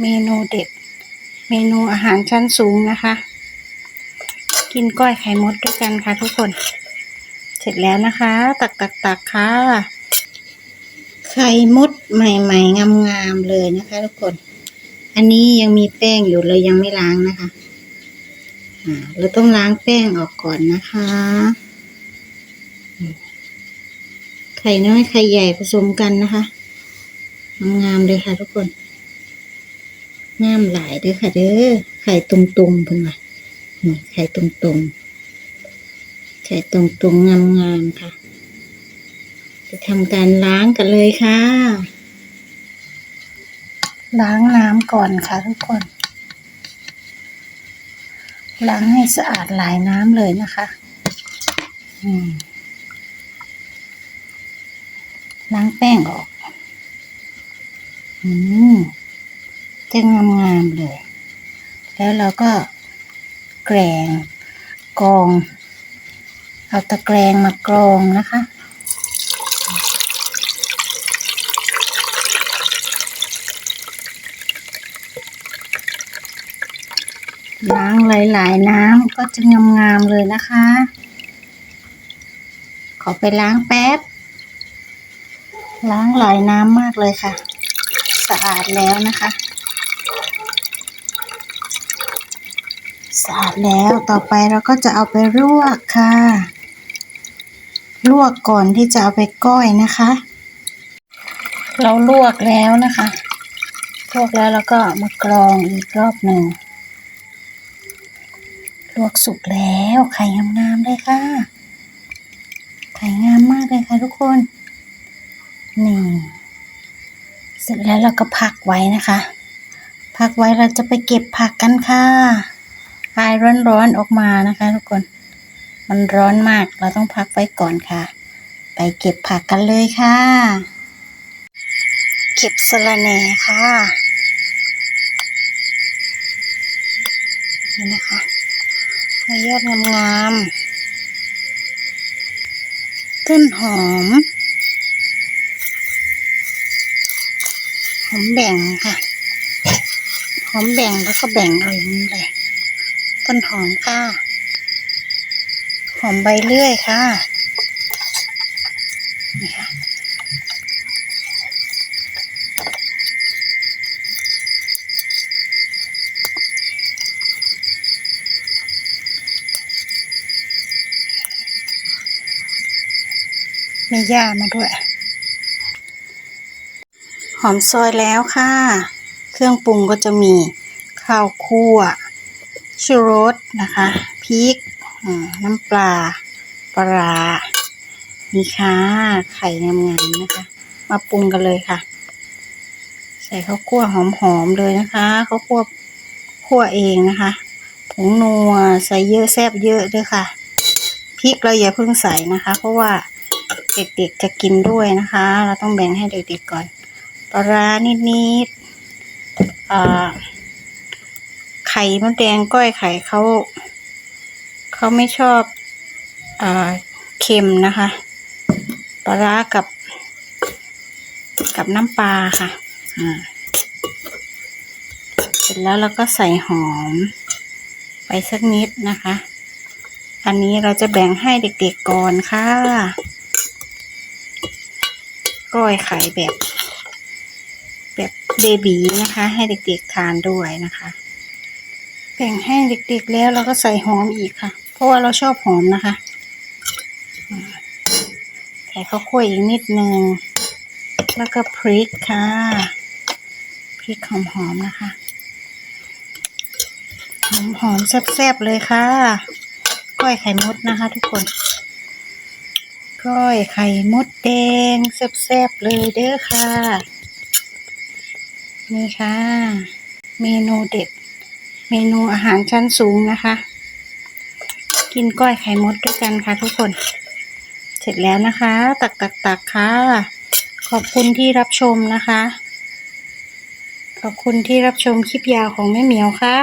เมนูเด็ด เมนูอาหารชั้นสูงนะคะ กินก้อยไข่มดด้วยกันค่ะทุกคน เสร็จแล้วนะคะ ตักตักตักค่ะ ไข่มดใหม่ๆงามๆเลยนะคะ ทุกคน อันนี้ยังมีแป้งอยู่เลยยังไม่ล้างนะคะอ่าเราต้องล้างแป้งออกก่อนนะคะ ไข่น้อยไข่ใหญ่ผสมกันนะคะ งามๆเลยค่ะทุกคน งามหลายเด้อค่ะ เด้อไข่ตรงๆเพิ่นว่านี่ไข่ตรงๆไข่ตรงๆงามๆค่ะ จะทำการล้างกันเลยค่ะ ล้างน้ำก่อนค่ะทุกคน ล้างให้สะอาดหลายน้ำเลยนะคะ อืมล้างแป้งออก อืม จะงามๆเลย แล้วเราก็แกรงกรอง เอาตะแกรงมากรองนะคะล้างหลาย ๆ น้ำก็จะงามๆเลยนะคะ ขอไปล้างแป๊บ ล้างหลายน้ำมากเลยค่ะ สะอาดแล้วนะคะ สะอาดแล้วต่อไปเราก็จะเอาไปลวกค่ะ ลวกก่อนที่จะเอาไปก้อยนะคะ เราลวกแล้วนะคะลวกแล้วเราก็มากรองอีกรอบหนึ่งลวกสุกแล้วไข่งามๆเลยค่ะ ไข่งามมากเลยค่ะทุกคนนี่เสร็จแล้วเราก็พักไว้นะคะ พักไว้เราจะไปเก็บผักกันค่ะ คายร้อนๆออกมานะคะ ทุกคน มันร้อนมากเราต้องพักไว้ก่อนค่ะ ไปเก็บผักกันเลยค่ะ เก็บสะระแหน่ค่ะนี่นะคะให้ยอดงามๆต้นหอม หอมแบ่งค่ะ หอมแบ่งแล้วก็แบ่งอาอย่างนี้เลย ต้นหอมค่ะ หอมใบเลื่อยค่ะ นี่ค่ะ มีหญ้ามาด้วย หอมซอยแล้วค่ะ เครื่องปรุงก็จะมีข้าวคั่ว ชูรสนะคะพริกน้ำปลาปลานี่ค่ะ ไข่งามๆนะคะ มาปรุงกันเลยค่ะ ใส่ข้าวคั่วหอมๆเลยนะคะข้าวคั่วคั่วเองนะคะผงนัวใส่เยอะแซ่บเยอะด้วยค่ะพริกเราอย่าเพิ่งใส่นะคะ เพราะว่าเด็กๆจะกินด้วยนะคะ เราต้องแบ่งให้เด็กๆก่อนปลาร้านิดๆอ่า ไข่มดแดงก้อยไข่เขาเขาไม่ชอบอเค็มนะคะปลาร้ากับ กับน้ำปลาค่ะเสร็จแล้วเราก็ใส่หอม ไปสักนิดนะคะ อันนี้เราจะแบ่งให้เด็กๆก่อนค่ะก้อยไข่แบบ แบบเบบีนะคะ ให้เด็กๆทานด้วยนะคะ แบ่งให้เด็กๆแล้วเราก็ใส่หอมอีกค่ะ เพราะว่าเราชอบหอมนะคะใส่ข้าวคั่วอีกนิดนึงแล้วก็พริกค่ะพริกหอมๆนะคะหอมๆแซ่บๆเลยค่ะก้อยไข่มดนะคะ ทุกคนก้อยไข่มดแดงแซ่บๆเลยเด้อค่ะ นี่ค่ะ เมนูเด็ด เมนูอาหารชั้นสูงนะคะ กินก้อยไข่มดด้วยกันค่ะทุกคน เสร็จแล้วนะคะ ตักตักตักค่ะ ขอบคุณที่รับชมนะคะ ขอบคุณที่รับชมคลิปยาวของแม่เหมียวค่ะ